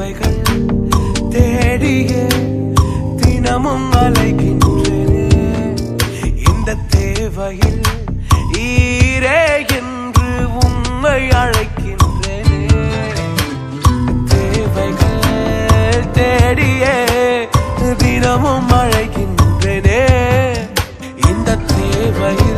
சுவைகள் தேடியே தினமும் அலைகின்றேனே இந்த தேவையில் ஈரே என்று உண்மை அழைக்கின்றேனே. தேவைகள் தேடியே தினமும் அழைக்கின்றேனே. இந்த தேவையில்